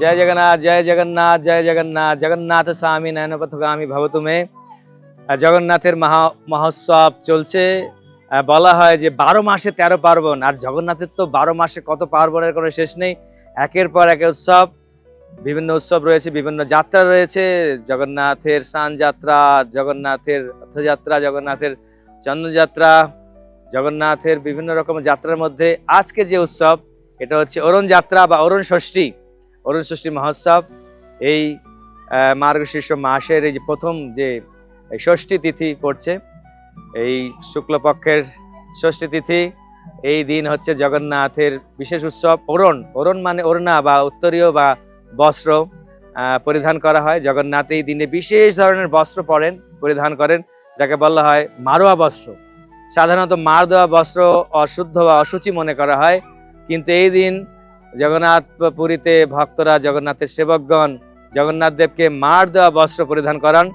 জয় জগন্নাথ জয় জগন্নাথ জয় জগন্নাথ জগন্নাথ স্বামী নয়নপথগামী ভবতুমে আহ, জগন্নাথের মহা মহোৎসব চলছে বলা হয় যে বারো মাসে তেরো পার্বণ আর জগন্নাথের তো বারো মাসে কত পার্বণের কোনো শেষ নেই। একের পর এক উৎসব বিভিন্ন উৎসব রয়েছে বিভিন্ন যাত্রা রয়েছে। জগন্নাথের স্নান যাত্রা জগন্নাথের রথযাত্রা জগন্নাথের চন্দ্রযাত্রা জগন্নাথের বিভিন্ন রকম যাত্রার মধ্যে আজকে যে উৎসব এটা হচ্ছে অরুণ যাত্রা বা অরুণ ষষ্ঠী। অরুণ ষষ্ঠী মহোৎসব, এই মার্গশীর্ষ মাসের এই যে প্রথম যে ষষ্ঠী তিথি পড়ছে, এই শুক্লপক্ষের ষষ্ঠী তিথি, এই দিন হচ্ছে জগন্নাথের বিশেষ উৎসব অরুণ অরুণ মানে অরুণা বা উত্তরীয় বা বস্ত্র পরিধান করা হয়। জগন্নাথ এই দিনে বিশেষ ধরনের বস্ত্র পরেন, পরিধান করেন, যাকে বলা হয় মারোয়া বস্ত্র। সাধারণত মার দেওয়া বস্ত্র অশুদ্ধ বা অসুচি মনে করা হয়, কিন্তু এই দিন জগন্নাথ পুরীতে ভক্তরা, জগন্নাথের সেবকগণ, জগন্নাথ দেবকে মার দেওয়া বস্ত্র পরিধান করান।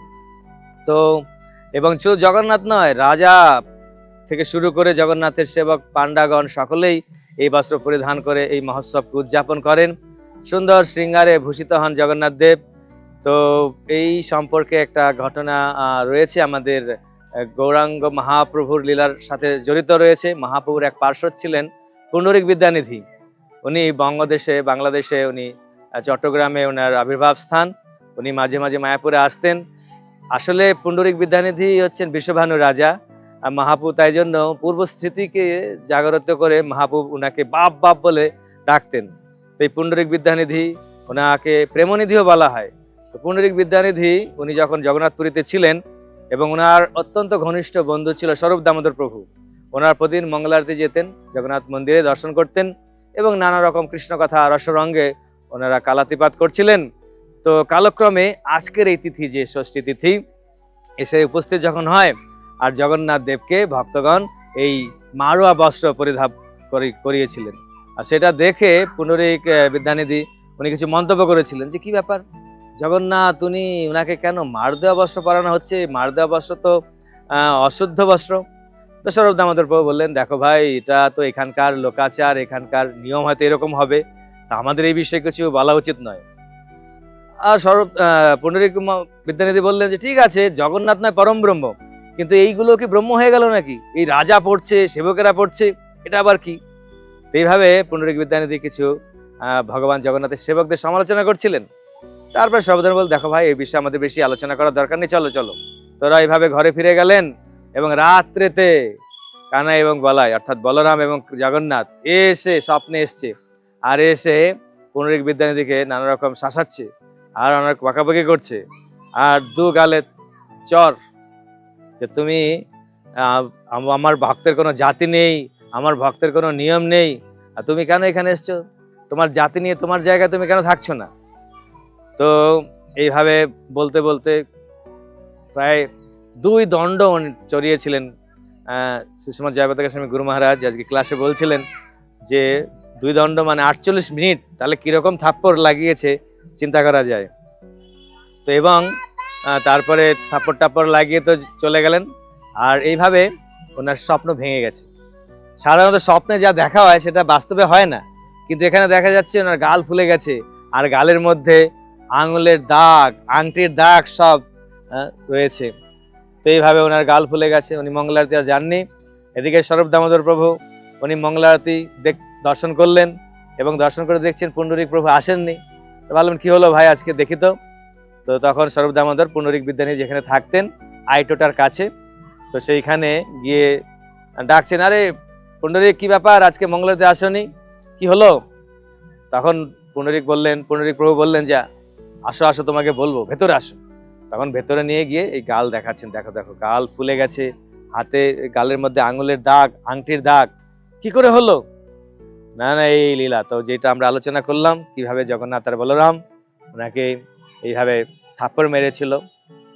তো, এবং শুধু জগন্নাথ নয়, রাজা থেকে শুরু করে জগন্নাথের সেবক, পাণ্ডাগণ সকলেই এই বস্ত্র পরিধান করে এই মহোৎসবকে উদযাপন করেন। সুন্দর শৃঙ্গারে ভূষিত হন জগন্নাথ দেব। তো, এই সম্পর্কে একটা ঘটনা রয়েছে আমাদের গৌরাঙ্গ মহাপ্রভুর লীলার সাথে জড়িত রয়েছে। মহাপ্রভুর এক পার্শ্বদ ছিলেন পুণ্ডরিক বিদ্যানিধি। উনি বঙ্গদেশে, বাংলাদেশে, উনি চট্টগ্রামে ওনার আবির্ভাব স্থান। উনি মাঝে মাঝে মায়াপুরে আসতেন। আসলে পুণ্ডরিক বিদ্যানিধি হচ্ছেন বিশ্বভানু রাজা। মহাপু তাই জন্য পূর্ব স্মৃতিকে জাগ্রত করে মহাপু উনাকে বাপ বাপ বলে ডাকতেন। তো এই পুণ্ডরিক বিদ্যানিধি ওনাকে প্রেমনিধিও বলা হয়। তো পুণ্ডরিক বিদ্যানিধি উনি যখন জগন্নাথপুরীতে ছিলেন এবং ওনার অত্যন্ত ঘনিষ্ঠ বন্ধু ছিল স্বরূপ দামোদর প্রভু ওনার প্রতিদিন মঙ্গলারতি যেতেন, জগন্নাথ মন্দিরে দর্শন করতেন। এবং নানা রকম কৃষ্ণ কথা রসরঙ্গে ওনারা কালাতিপাত করছিলেন। তো কালক্রমে আজকের এই তিথি, যে ষষ্ঠী তিথি, এসে উপস্থিত যখন হয় আর জগন্নাথ দেবকে ভক্তগণ এই মারোয়া বস্ত্র পরিধান করি- করিয়েছিলেন। আর সেটা দেখে পুনরিক বিদ্যানিধি উনি কিছু মন্তব্য করেছিলেন যে, কি ব্যাপার? জগন্নাথ, উনি ওনাকে কেন মার দেওয়া বস্ত্র পরানো হচ্ছে? মার দেওয়া বস্ত্র তো অশুদ্ধ বস্ত্র। তো সৌরভ দামোদর প্রভু বললেন, দেখো ভাই, এটা তো এখানকার লোকাচার এখানকার নিয়ম হয়তো এরকম হবে। তা আমাদের এই বিষয়ে কিছু বলা উচিত নয়। আর সৌরভ পুনরিক বিদ্যানিধি বললেন যে, ঠিক আছে, জগন্নাথ নয়, পরম ব্রহ্ম। কিন্তু এইগুলো কি ব্রহ্ম হয়ে গেল নাকি? এই রাজা পড়ছে, সেবকেরা পড়ছে, এটা আবার কি? এইভাবে পুনরিক বিদ্যানিধি কিছু ভগবান জগন্নাথের সেবকদের সমালোচনা করছিলেন। তারপর সর্বদান বল দেখো ভাই, এই বিষয়ে আমাদের বেশি আলোচনা করার দরকার নেই, চলো চলো। তোরা এইভাবে ঘরে ফিরে গেলেন এবং রাত্রেতে কানা এবং বলাই, অর্থাৎ বলরাম এবং জগন্নাথ এসে স্বপ্নে এসছে আর এসে পুনরিক বিদ্যানিধিকে নানা রকম শাসাচ্ছে আর অনেক বকাবকি করছে আর দু গালে চর যে তুমি আমার ভক্তের কোনো জাতি নেই, আমার ভক্তের কোনো নিয়ম নেই, আর তুমি কেন এখানে এসছো? তোমার জাতি নিয়ে তোমার জায়গায় তুমি কেন থাকছো না? তো এইভাবে বলতে বলতে প্রায় দুই দণ্ড চড়িয়েছিলেন সুষমা জয়পতাকা স্বামী গুরু মহারাজ আজকে ক্লাসে বলছিলেন যে দুই দণ্ড মানে আটচল্লিশ মিনিট, তাহলে কীরকম থাপ্পড় লাগিয়েছে চিন্তা করা যায়। তো এবং তারপরে থাপ্পড় টাপ্পড় লাগিয়ে তো চলে গেলেন, আর এইভাবে ওনার স্বপ্ন ভেঙে গেছে। সাধারণত স্বপ্নে যা দেখা হয় সেটা বাস্তবে হয় না, কিন্তু এখানে দেখা যাচ্ছে ওনার গাল ফুলে গেছে, আর গালের মধ্যে আঙুলের দাগ, আংটির দাগ সব রয়েছে। তো এইভাবে ওনার গাল ফুলে গেছে, উনি মঙ্গলারতি আর যাননি। এদিকে স্বরূপ দামোদর প্রভু, উনি মঙ্গলারতি দেখ দর্শন করলেন এবং দর্শন করে দেখছেন পুণ্ডরিক প্রভু আসেননি। তো ভাবলাম, কী হলো ভাই আজকে দেখি তো? তো তখন স্বরূপ দামোদর পুণ্ডরিক বিদ্যানী যেখানে থাকতেন, আইটোটার কাছে, তো সেইখানে গিয়ে ডাকছেন, আরে পুণ্ডরিক, কী ব্যাপার? আজকে মঙ্গলারতি আসনি? কি হলো? তখন পুণ্ডরিক বললেন, পুণ্ডরিক প্রভু বললেন, যা, আসো আসো, তোমাকে বলব, ভেতরে আসো। তখন ভেতরে নিয়ে গিয়ে এই গাল দেখাচ্ছেন, দেখো দেখো, গাল ফুলে গেছে, হাতে গালের মধ্যে আঙুলের দাগ, আংটির দাগ, কি করে হলো? না না, এই লীলা, তো যেটা আমরা আলোচনা করলাম, কীভাবে জগন্নাথ আর বলরাম ওনাকে এইভাবে থাপ্পড় মেরেছিল,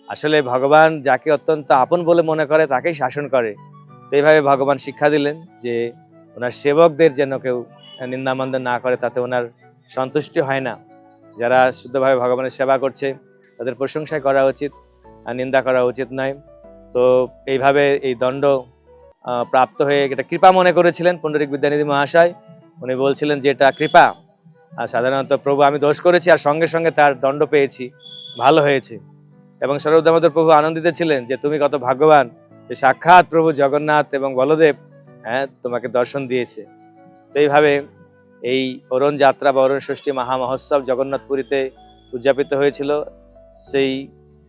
আসলে ভগবান যাকে অত্যন্ত আপন বলে মনে করে, তাকেই শাসন করে। তো এইভাবে ভগবান শিক্ষা দিলেন যে ওনার সেবকদের যেন কেউ নিন্দামন্দ না করে, তাতে ওনার সন্তুষ্টি হয় না। যারা শুদ্ধভাবে ভগবানের সেবা করছে তাদের প্রশংসা করা উচিত আর নিন্দা করা উচিত নয়। তো এইভাবে এই দণ্ড প্রাপ্ত হয়ে এটা কৃপা মনে করেছিলেন পণ্ডিত বিদ্যানিধি মহাশয়। উনি বলছিলেন যে এটা কৃপা। আর সাধারণত প্রভু, আমি দোষ করেছি আর সঙ্গে সঙ্গে তার দণ্ড পেয়েছি। ভালো হয়েছে। এবং সর্বদামোদর প্রভু আনন্দিত ছিলেন যে তুমি কত ভাগ্যবান যে সাক্ষাৎ প্রভু জগন্নাথ এবং বলদেব হ্যাঁ তোমাকে দর্শন দিয়েছে। তো এইভাবে এই অরুণ যাত্রা বা অরুণ ষষ্ঠী মহামহোৎসব জগন্নাথপুরীতে উদযাপিত হয়েছিল। সেই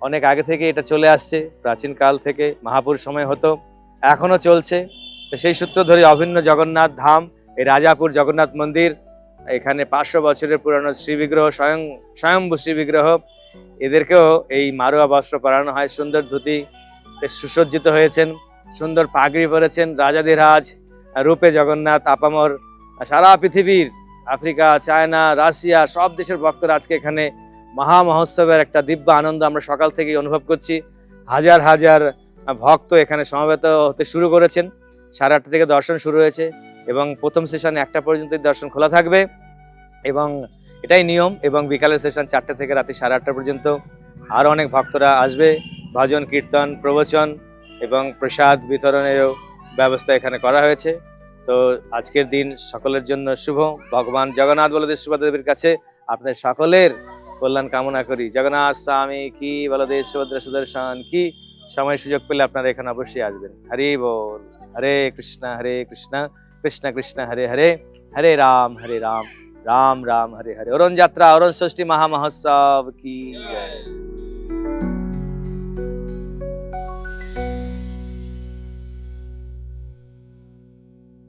অনেক আগে থেকে এটা চলে আসছে, প্রাচীন কাল থেকে মহাপুর সময় হতো এখনও চলছে। তো সেই সূত্র ধরে অভিন্ন জগন্নাথ ধাম, এই রাজাপুর জগন্নাথ মন্দির, এখানে পাঁচশো বছরের পুরানো শ্রীবিগ্রহ, স্বয়ং, স্বয়ম্ভু শ্রীবিগ্রহ, এদেরকেও এই মারুয়া বস্ত্র পরানো হয়, সুন্দর ধুতি সুসজ্জিত হয়েছেন, সুন্দর পাগড়ি পরেছেন রাজাধিরাজ রূপে জগন্নাথ, আপামর, সারা পৃথিবীর, আফ্রিকা, চায়না, রাশিয়া, সব দেশের ভক্তরা আজকে এখানে মহা মহোৎসবের একটা দিব্য আনন্দ আমরা সকাল থেকেই অনুভব করছি। হাজার হাজার ভক্ত এখানে সমবেত হতে শুরু করেছেন। সাড়ে আটটা থেকে দর্শন শুরু হয়েছে এবং প্রথম সেশন একটা পর্যন্ত দর্শন খোলা থাকবে এবং এটাই নিয়ম এবং বিকালের সেশন চারটে থেকে রাতে সাড়ে আটটা পর্যন্ত। আরও অনেক ভক্তরা আসবে, ভজন, কীর্তন, প্রবচন এবং প্রসাদ বিতরণেরও ব্যবস্থা এখানে করা হয়েছে। তো আজকের দিন সকলের জন্য শুভ। ভগবান জগন্নাথ বলদেব সুভদ্রদেবের কাছে আপনাদের সকলের কল্যাণ কামনা করি। জগন্নাথ স্বামী কি বলদেব সুভদ্রা সুদর্শন, কি সময় সুযোগ পেলে আপনারা এখানে অবশ্যই আসবেন। হরে বল, হরে কৃষ্ণ হরে কৃষ্ণ কৃষ্ণ কৃষ্ণ, হরে হরে হরে রাম হরে রাম রাম রাম, হরে হরে। অরণ যাত্রা অরণ ষষ্ঠী মহামহোৎসব, কি জয়।